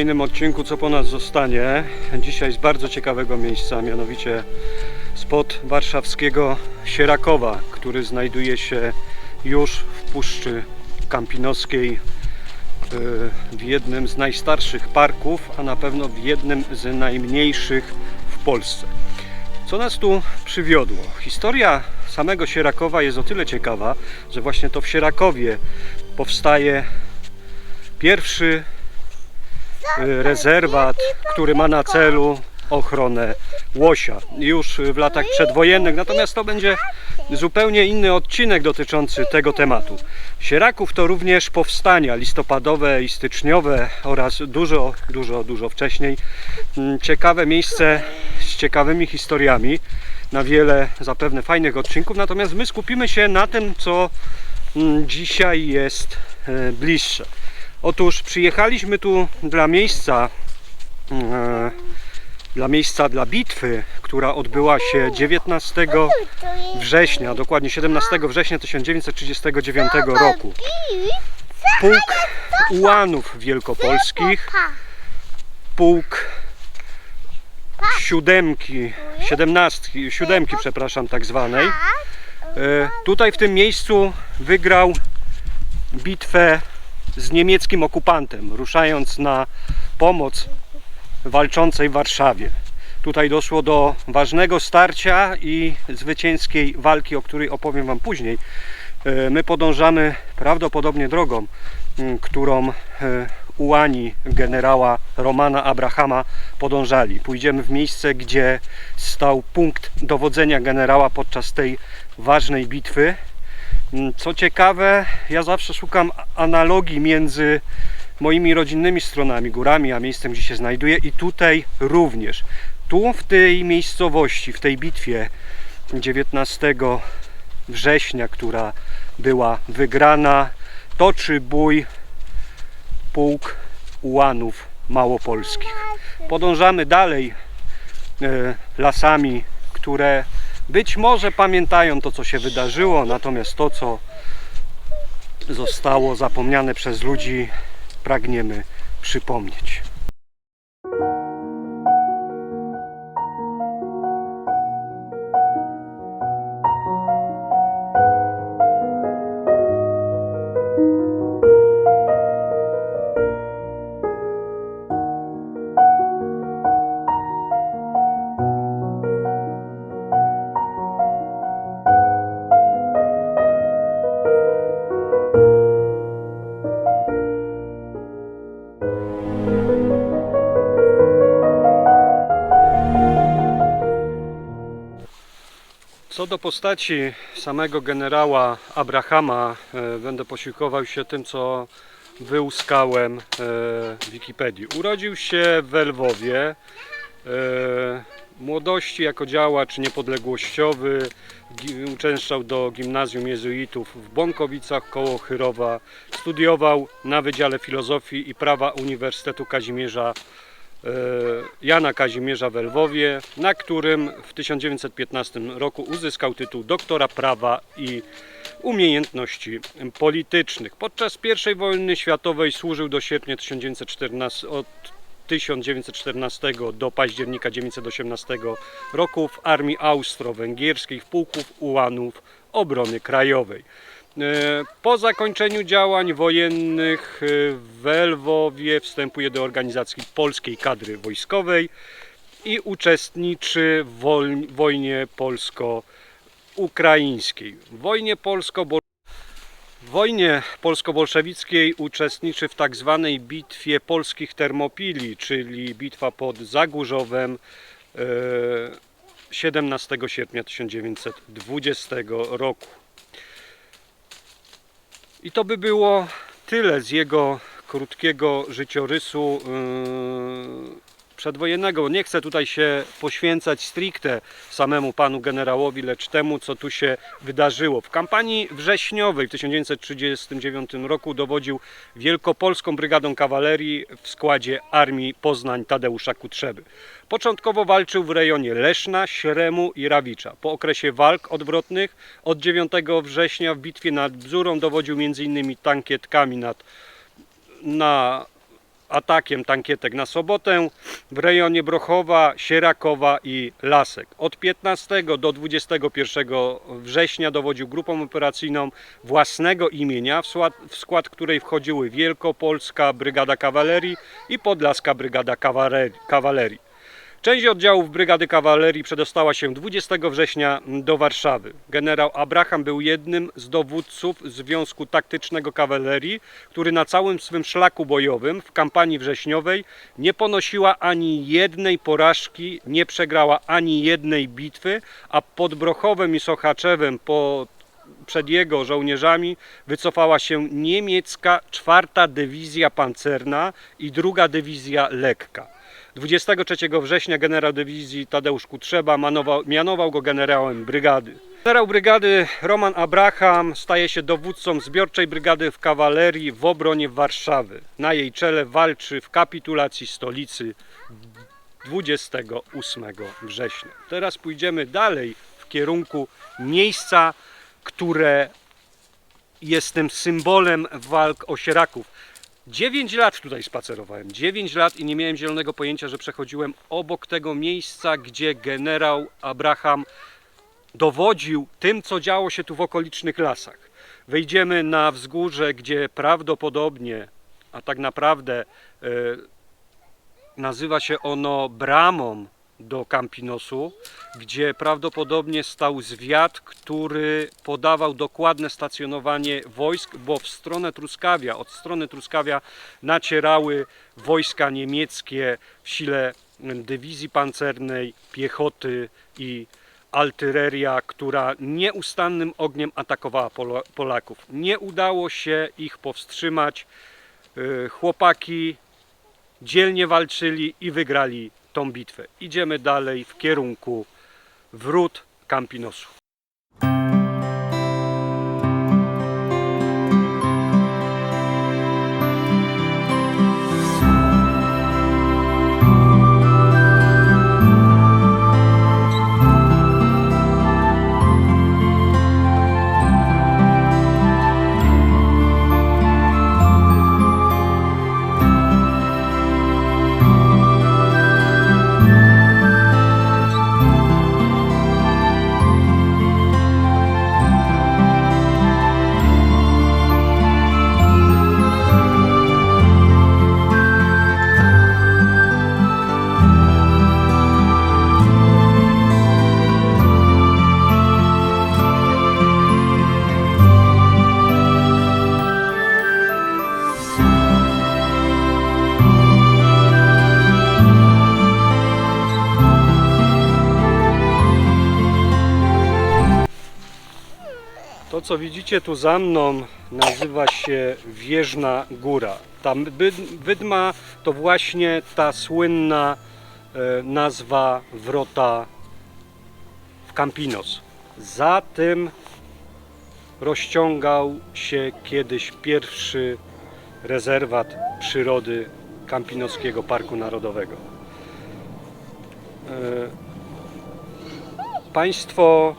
Kolejnym odcinku Co po nas zostanie. Dzisiaj z bardzo ciekawego miejsca, mianowicie spod warszawskiego Sierakowa, który znajduje się już w Puszczy Kampinoskiej, yy, w jednym z najstarszych parków, a na pewno w jednym z najmniejszych w Polsce. Co nas tu przywiodło? Historia samego Sierakowa jest o tyle ciekawa, że właśnie to w Sierakowie powstaje pierwszy y, rezerwat, który ma na celu ochronę łosia już w latach przedwojennych. Natomiast to będzie zupełnie inny odcinek dotyczący tego tematu. Sieraków to również powstania listopadowe i styczniowe oraz dużo, dużo, dużo wcześniej. Mm, Ciekawe miejsce z ciekawymi historiami na wiele zapewne fajnych odcinków. Natomiast my skupimy się na tym, co mm, dzisiaj jest e, bliższe. Otóż przyjechaliśmy tu dla miejsca, e, dla miejsca dla bitwy, która odbyła się 19 września, dokładnie 17 września 1939 roku. Pułk ułanów wielkopolskich, pułk siódemki, siedemnastki, siódemki, przepraszam, tak zwanej. E, Tutaj w tym miejscu wygrał bitwę z niemieckim okupantem, ruszając na pomoc walczącej Warszawie. Tutaj doszło do ważnego starcia i zwycięskiej walki, o której opowiem Wam później. E, My podążamy prawdopodobnie drogą, którą e, ułani generała Romana Abrahama podążali. Pójdziemy w miejsce, gdzie stał punkt dowodzenia generała podczas tej ważnej bitwy. Mm, Co ciekawe, ja zawsze szukam analogii między moimi rodzinnymi stronami, górami, a miejscem, gdzie się znajduję i tutaj również. Tu w tej miejscowości, w tej bitwie 19 września, która była wygrana, toczy bój pułk ułanów małopolskich. Podążamy dalej e, lasami, które być może pamiętają to, co się wydarzyło, natomiast to, co zostało zapomniane przez ludzi, pragniemy przypomnieć. Postaci samego generała Abrahama, e, będę posiłkował się tym, co wyłuskałem e, w Wikipedii. Urodził się w Lwowie. E, młodości jako działacz niepodległościowy uczęszczał do gimnazjum jezuitów w Bąkowicach koło Chyrowa. Studiował na Wydziale Filozofii i Prawa Uniwersytetu Kazimierza Jana Kazimierza w Lwowie, na którym w 1915 roku uzyskał tytuł doktora prawa i umiejętności politycznych. Podczas I wojny światowej służył do sierpnia 1914 od 1914 do października 1918 roku w armii austro-węgierskiej w pułku ułanów obrony krajowej. E, Po zakończeniu działań wojennych e, w Lwowie wstępuje do organizacji polskiej kadry wojskowej i uczestniczy w wojnie polsko-ukraińskiej. W wojnie polsko w wojnie polsko-bolszewickiej uczestniczy w tak zwanej bitwie polskich Termopili, czyli bitwa pod Zagórzowem e, 17 sierpnia 1920 roku. I to by było tyle z jego krótkiego życiorysu yy, przedwojennego. Nie chcę tutaj się poświęcać stricte samemu panu generałowi, lecz temu, co tu się wydarzyło. W kampanii wrześniowej w 1939 roku dowodził Wielkopolską Brygadą Kawalerii w składzie Armii Poznań Tadeusza Kutrzeby. Początkowo walczył w rejonie Leszna, Śremu i Rawicza. Po okresie walk odwrotnych od 9 września w bitwie nad Bzurą dowodził m.in. tankietkami nad, na atakiem tankietek na sobotę w rejonie Brochowa, Sierakowa i Lasek. Od 15 do 21 września dowodził grupą operacyjną własnego imienia, w skład, w skład której wchodziły Wielkopolska Brygada Kawalerii i Podlaska Brygada Kawalerii. Część oddziałów Brygady Kawalerii przedostała się 20 września do Warszawy. Generał Abraham był jednym z dowódców Związku Taktycznego Kawalerii, który na całym swym szlaku bojowym w kampanii wrześniowej nie ponosiła ani jednej porażki, nie przegrała ani jednej bitwy, a pod Brochowem i Sochaczewem po przed jego żołnierzami wycofała się niemiecka czwarta dywizja pancerna i druga dywizja lekka. 23 września generał dywizji Tadeusz Kutrzeba manował, mianował go generałem brygady. Generał brygady Roman Abraham staje się dowódcą zbiorczej brygady w kawalerii w obronie Warszawy. Na jej czele walczy w kapitulacji stolicy 28 września. Teraz pójdziemy dalej w kierunku miejsca, które jest tym symbolem walk o sieraków. 9 lat tutaj spacerowałem, 9 lat i nie miałem zielonego pojęcia, że przechodziłem obok tego miejsca, gdzie generał Abraham dowodził tym, co działo się tu w okolicznych lasach. Wejdziemy na wzgórze, gdzie prawdopodobnie, a tak naprawdę e, nazywa się ono bramą do Campinosu, gdzie prawdopodobnie stał zwiat, który podawał dokładne stacjonowanie wojsk, bo w stronę Truskawia, od strony Truskawia nacierały wojska niemieckie w sile dywizji pancernej, piechoty i artyleria, która nieustannym ogniem atakowała Polaków. Nie udało się ich powstrzymać. Y, Chłopaki dzielnie walczyli i wygrali tą bitwę. Idziemy dalej w kierunku wrót Campinosu. Co widzicie tu za mną, nazywa się Wieżna Góra. Ta wydma to właśnie ta słynna e, nazwa wrota w Campinos. Za tym rozciągał się kiedyś pierwszy rezerwat przyrody Campinoskiego Parku Narodowego. E, Państwo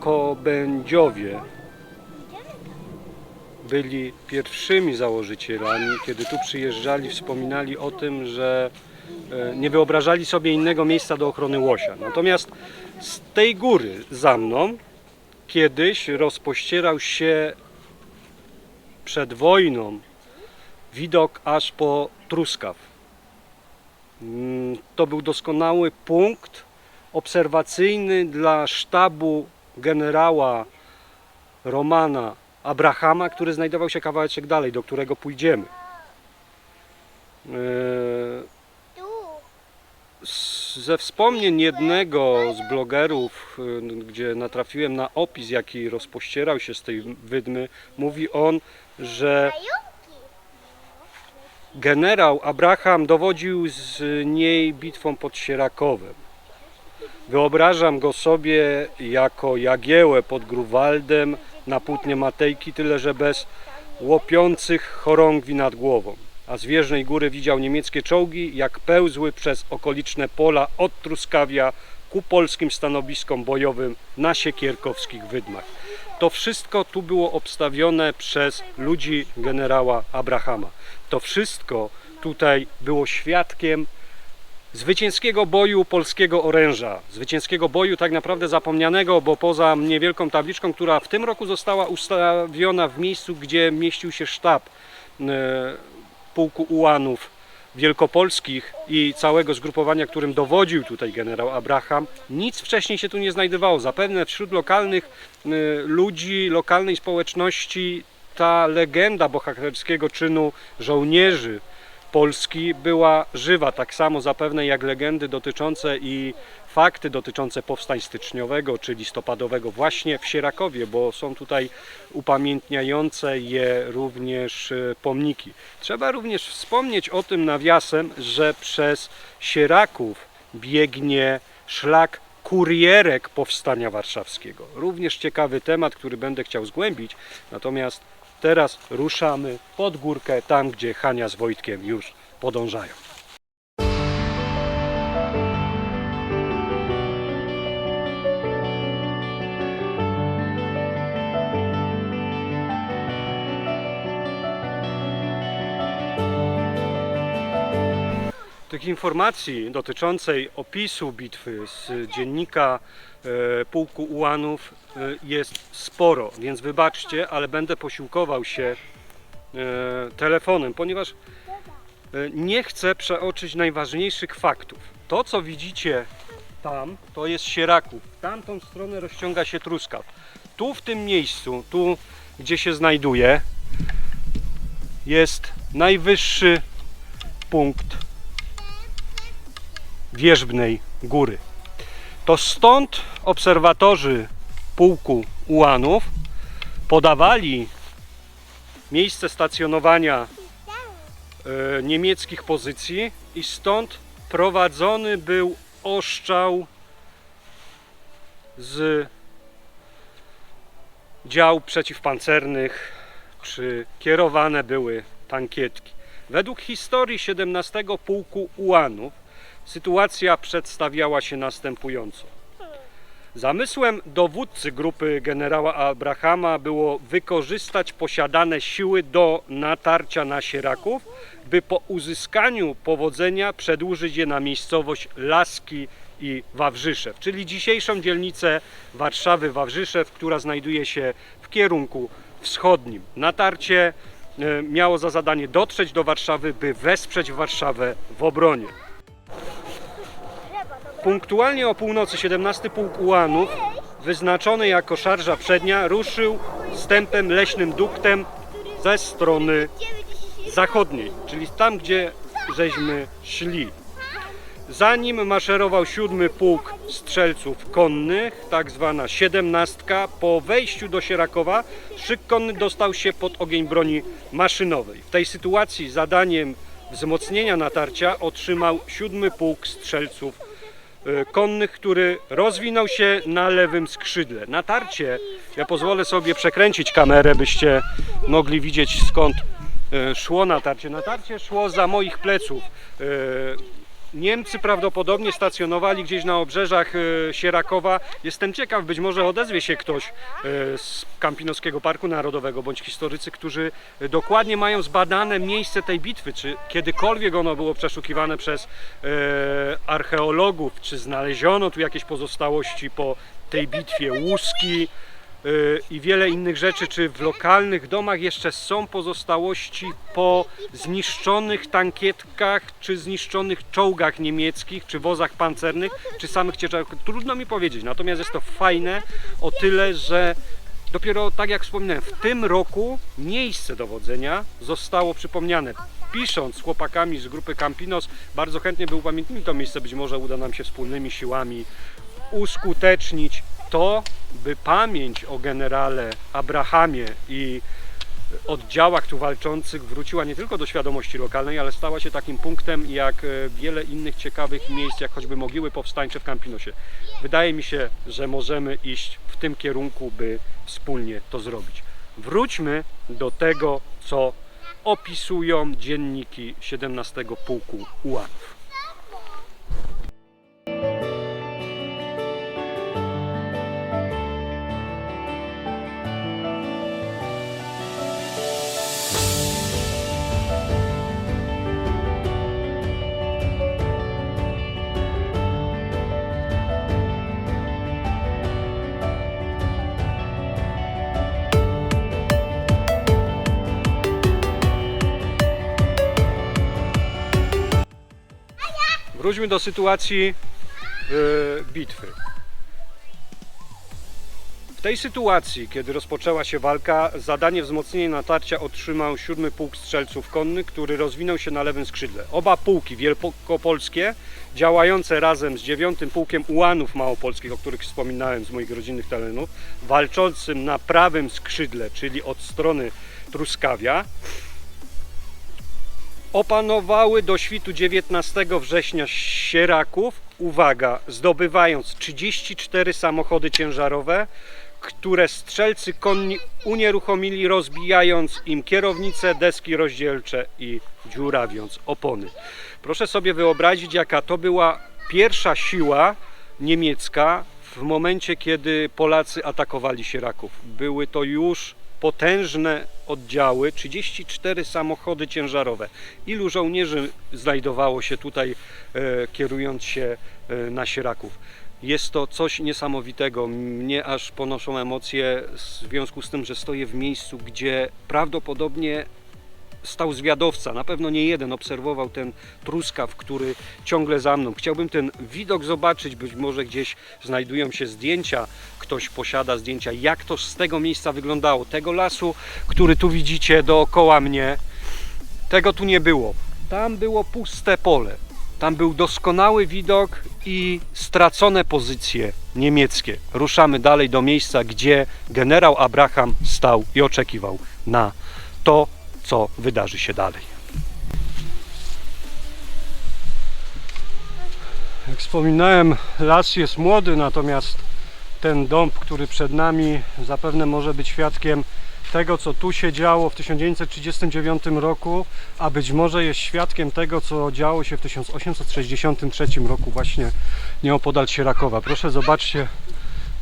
Kobędziowie byli pierwszymi założycielami, kiedy tu przyjeżdżali, wspominali o tym, że e, nie wyobrażali sobie innego miejsca do ochrony łosia. Natomiast z tej góry za mną kiedyś rozpościerał się przed wojną widok aż po Truskaw. Mm, To był doskonały punkt obserwacyjny dla sztabu generała Romana Abrahama, który znajdował się kawałeczek dalej, do którego pójdziemy. Z- Ze wspomnień jednego z blogerów, y, gdzie natrafiłem na opis, jaki rozpościerał się z tej wydmy, mówi on, że generał Abraham dowodził z niej bitwą pod Sierakowem. Wyobrażam go sobie jako Jagiełę pod Grunwaldem na płótnie Matejki, tyle że bez łopiących chorągwi nad głową. A z Wieżnej Góry widział niemieckie czołgi, jak pełzły przez okoliczne pola od Truskawia ku polskim stanowiskom bojowym na siekierkowskich wydmach. To wszystko tu było obstawione przez ludzi generała Abrahama. to wszystko tutaj było świadkiem zwycięskiego boju polskiego oręża. Zwycięskiego boju tak naprawdę zapomnianego, bo poza niewielką tabliczką, która w tym roku została ustawiona w miejscu, gdzie mieścił się sztab e, pułku ułanów wielkopolskich i całego zgrupowania, którym dowodził tutaj generał Abraham, nic wcześniej się tu nie znajdowało. Zapewne wśród lokalnych e, ludzi, lokalnej społeczności ta legenda bohaterskiego czynu żołnierzy Polski była żywa, tak samo zapewne jak legendy dotyczące i fakty dotyczące powstań styczniowego czy listopadowego właśnie w Sierakowie, bo są tutaj upamiętniające je również e, pomniki. Trzeba również wspomnieć o tym nawiasem, że przez Sieraków biegnie szlak kurierek powstania warszawskiego. Również ciekawy temat, który będę chciał zgłębić, natomiast teraz ruszamy pod górkę, tam gdzie Hania z Wojtkiem już podążają. Tych informacji dotyczącej opisu bitwy z dziennika e, pułku ułanów e, jest sporo, więc wybaczcie, ale będę posiłkował się e, telefonem, ponieważ nie chcę przeoczyć najważniejszych faktów. To, co widzicie tam, to jest Sieraków. W tamtą stronę rozciąga się Truskaw. Tu w tym miejscu, tu gdzie się znajduje, jest najwyższy punkt wierzbnej góry. To stąd obserwatorzy pułku ułanów podawali miejsce stacjonowania e, niemieckich pozycji i stąd prowadzony był oszczał z dział przeciwpancernych, czy kierowane były tankietki. Według historii 17 Pułku Ułanów sytuacja przedstawiała się następująco. Zamysłem dowódcy grupy generała Abrahama było wykorzystać posiadane siły do natarcia na Sieraków, by po uzyskaniu powodzenia przedłużyć je na miejscowość Laski i Wawrzyszew, czyli dzisiejszą dzielnicę Warszawy Wawrzyszew, która znajduje się w kierunku wschodnim. Natarcie e, miało za zadanie dotrzeć do Warszawy, by wesprzeć Warszawę w obronie. Punktualnie o północy 17 Pułk Ułanów, wyznaczony jako szarża przednia, ruszył stępem leśnym duktem ze strony zachodniej, czyli tam, gdzie żeśmy szli. Za nim maszerował siódmy pułk strzelców konnych, tak zwana siedemnastka. Po wejściu do Sierakowa szyk konny dostał się pod ogień broni maszynowej. W tej sytuacji zadaniem wzmocnienia natarcia otrzymał siódmy pułk strzelców konnych, który rozwinął się na lewym skrzydle. Natarcie, ja pozwolę sobie przekręcić kamerę, byście mogli widzieć skąd e, szło natarcie. Natarcie szło za moich pleców. Niemcy prawdopodobnie stacjonowali gdzieś na obrzeżach e, Sierakowa. Jestem ciekaw, być może odezwie się ktoś e, z Kampinoskiego Parku Narodowego bądź historycy, którzy dokładnie mają zbadane miejsce tej bitwy, czy kiedykolwiek ono było przeszukiwane przez e, archeologów, czy znaleziono tu jakieś pozostałości po tej bitwie, łuski i wiele innych rzeczy, czy w lokalnych domach jeszcze są pozostałości po zniszczonych tankietkach, czy zniszczonych czołgach niemieckich, czy wozach pancernych, czy samych ciężarówkach. Trudno mi powiedzieć, natomiast jest to fajne o tyle, że dopiero tak jak wspominałem, w tym roku miejsce dowodzenia zostało przypomniane. Pisząc z chłopakami z grupy Campinos, bardzo chętnie by upamiętnili to miejsce, być może uda nam się wspólnymi siłami uskutecznić to, by pamięć o generale Abrahamie i oddziałach tu walczących wróciła nie tylko do świadomości lokalnej, ale stała się takim punktem jak e, wiele innych ciekawych miejsc, jak choćby mogiły powstańcze w Campinosie. Wydaje mi się, że możemy iść w tym kierunku, by wspólnie to zrobić. Wróćmy do tego, co opisują dzienniki 17 Pułku Ułanów. Wróćmy do sytuacji y, bitwy. W tej sytuacji, kiedy rozpoczęła się walka, zadanie wzmocnienia natarcia otrzymał 7 Pułk Strzelców Konnych, który rozwinął się na lewym skrzydle. Oba pułki wielkopolskie, działające razem z 9 Pułkiem Ułanów Małopolskich, o których wspominałem z moich rodzinnych terenów, walczącym na prawym skrzydle, czyli od strony Truskawia, opanowały do świtu 19 września Sieraków, uwaga, zdobywając 34 samochody ciężarowe, które strzelcy konni unieruchomili, rozbijając im kierownice, deski rozdzielcze i dziurawiąc opony. Proszę sobie wyobrazić, jaka to była pierwsza siła niemiecka w momencie, kiedy Polacy atakowali Sieraków. Były to już potężne oddziały, 34 samochody ciężarowe. Ilu żołnierzy znajdowało się tutaj, e, kierując się e, na Sieraków? Jest to coś niesamowitego. Mnie aż ponoszą emocje w związku z tym, że stoję w miejscu, gdzie prawdopodobnie stał zwiadowca, na pewno nie jeden, obserwował ten truskaw, który ciągle za mną. Chciałbym ten widok zobaczyć, być może gdzieś znajdują się zdjęcia, ktoś posiada zdjęcia, jak to z tego miejsca wyglądało. Tego lasu, który tu widzicie dookoła mnie, tego tu nie było. Tam było puste pole. Tam był doskonały widok i stracone pozycje niemieckie. Ruszamy dalej do miejsca, gdzie generał Abraham stał i oczekiwał na to, co wydarzy się dalej. Jak wspominałem, las jest młody, natomiast ten dąb, który przed nami, zapewne może być świadkiem tego, co tu się działo w 1939 roku, a być może jest świadkiem tego, co działo się w 1863 roku właśnie nieopodal Sierakowa. Proszę zobaczcie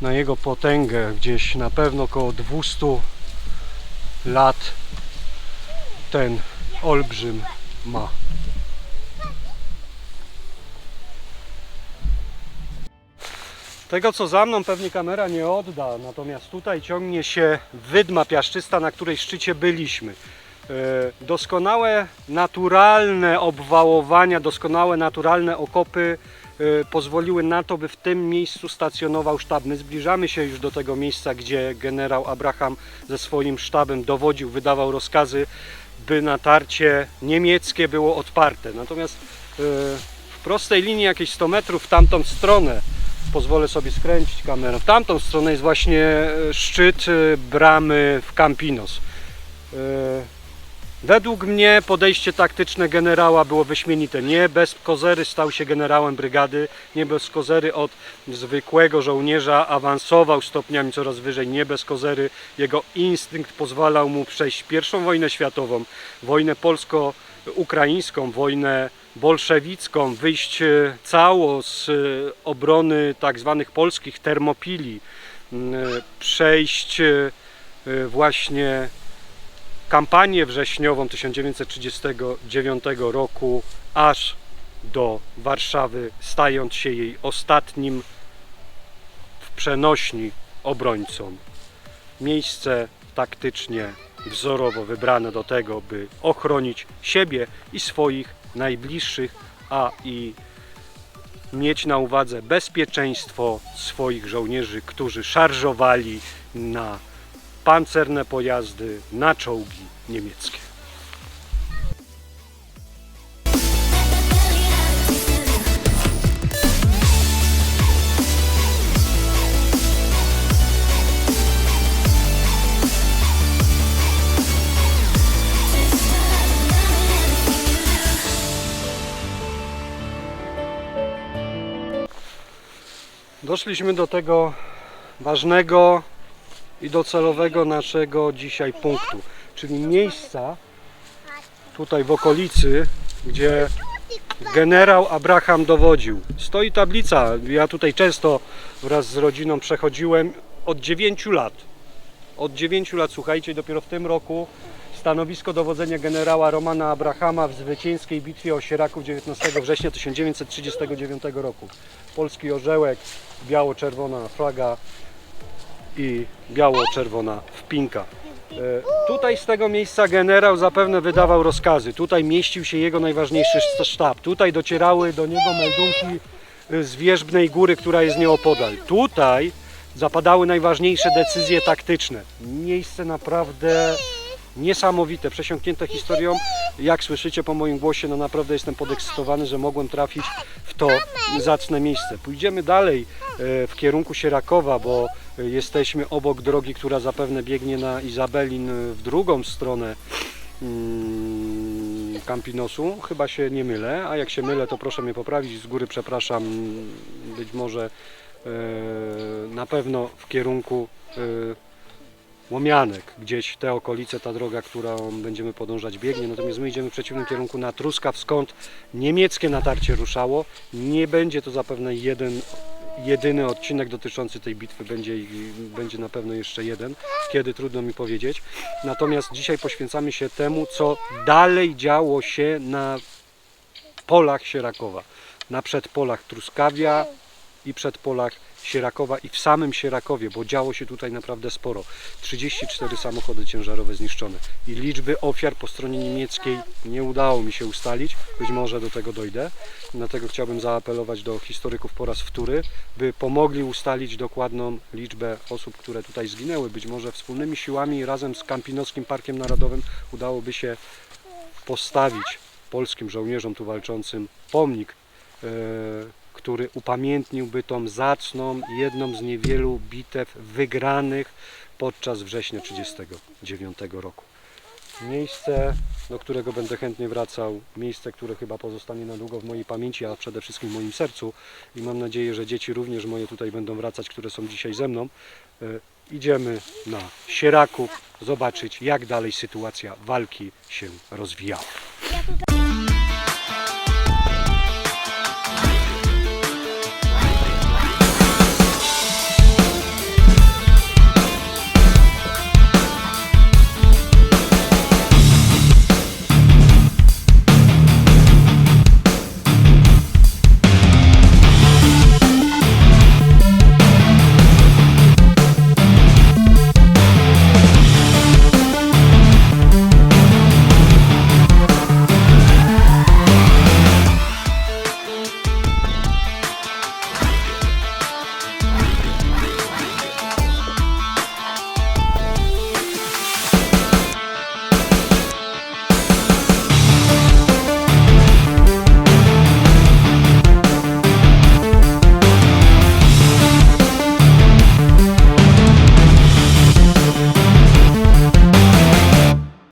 na jego potęgę, gdzieś na pewno około 200 lat ten olbrzym ma. Tego co za mną pewnie kamera nie odda, natomiast tutaj ciągnie się wydma piaszczysta, na której szczycie byliśmy. E, Doskonałe naturalne obwałowania, doskonałe naturalne okopy e, pozwoliły na to, by w tym miejscu stacjonował sztab. My zbliżamy się już do tego miejsca, gdzie generał Abraham ze swoim sztabem dowodził, wydawał rozkazy, by natarcie niemieckie było odparte. Natomiast e, w prostej linii jakieś 100 metrów w tamtą stronę pozwolę sobie skręcić kamerę. W tamtą stronę jest właśnie e, szczyt e, bramy w Campinos. Według mnie podejście taktyczne generała było wyśmienite. Nie bez kozery stał się generałem brygady, nie bez kozery od zwykłego żołnierza awansował stopniami coraz wyżej, nie bez kozery jego instynkt pozwalał mu przejść pierwszą wojnę światową, wojnę polsko-ukraińską, wojnę bolszewicką, wyjść e, cało z e, obrony tak zwanych polskich termopili, e, przejść właśnie kampanię wrześniową 1939 roku aż do Warszawy, stając się jej ostatnim w przenośni obrońcą. Miejsce taktycznie, wzorowo wybrane do tego, by ochronić siebie i swoich najbliższych, a i mieć na uwadze bezpieczeństwo swoich żołnierzy, którzy szarżowali na pancerne pojazdy, na czołgi niemieckie. Doszliśmy do tego ważnego i docelowego naszego dzisiaj punktu, czyli miejsca tutaj w okolicy, gdzie generał Abraham dowodził. Stoi tablica, ja tutaj często wraz z rodziną przechodziłem od 9 lat. Od 9 lat, słuchajcie, dopiero w tym roku stanowisko dowodzenia generała Romana Abrahama w zwycięskiej bitwie o Sieraków 19 września 1939 roku. Polski orzełek, biało-czerwona flaga i biało-czerwona wpinka. E, Tutaj z tego miejsca generał zapewne wydawał rozkazy. Tutaj mieścił się jego najważniejszy sz- sztab. Tutaj docierały do niego meldunki z Wierzbnej Góry, która jest nieopodal. Tutaj zapadały najważniejsze decyzje taktyczne. Miejsce naprawdę niesamowite, przesiąknięte historią. Jak słyszycie po moim głosie, no naprawdę jestem podekscytowany, że mogłem trafić w to zacne miejsce. Pójdziemy dalej e, w kierunku Sierakowa, bo jesteśmy obok drogi, która zapewne biegnie na Izabelin w drugą stronę mm, Campinosu. Chyba się nie mylę, a jak się mylę, to proszę mnie poprawić. Z góry przepraszam, być może e, na pewno w kierunku e, Łomianek, gdzieś te okolice, ta droga, którą będziemy podążać biegnie, natomiast my idziemy w przeciwnym kierunku na Truskaw, skąd niemieckie natarcie ruszało. Nie będzie to zapewne jeden, jedyny odcinek dotyczący tej bitwy, będzie, będzie na pewno jeszcze jeden, kiedy trudno mi powiedzieć. Natomiast dzisiaj poświęcamy się temu, co dalej działo się na polach Sierakowa, na przedpolach Truskawia i przedpolach Sierakowa i w samym Sierakowie, bo działo się tutaj naprawdę sporo. 34 samochody ciężarowe zniszczone i liczby ofiar po stronie niemieckiej nie udało mi się ustalić, być może do tego dojdę, dlatego chciałbym zaapelować do historyków po raz wtóry, by pomogli ustalić dokładną liczbę osób, które tutaj zginęły. Być może wspólnymi siłami razem z Kampinosskim Parkiem Narodowym udałoby się postawić polskim żołnierzom tu walczącym pomnik, e, który upamiętniłby tą zacną, jedną z niewielu bitew wygranych podczas września 1939 roku. Miejsce, do którego będę chętnie wracał, miejsce, które chyba pozostanie na długo w mojej pamięci, a przede wszystkim w moim sercu i mam nadzieję, że dzieci również moje tutaj będą wracać, które są dzisiaj ze mną. E, Idziemy na Sieraków zobaczyć, jak dalej sytuacja walki się rozwijała.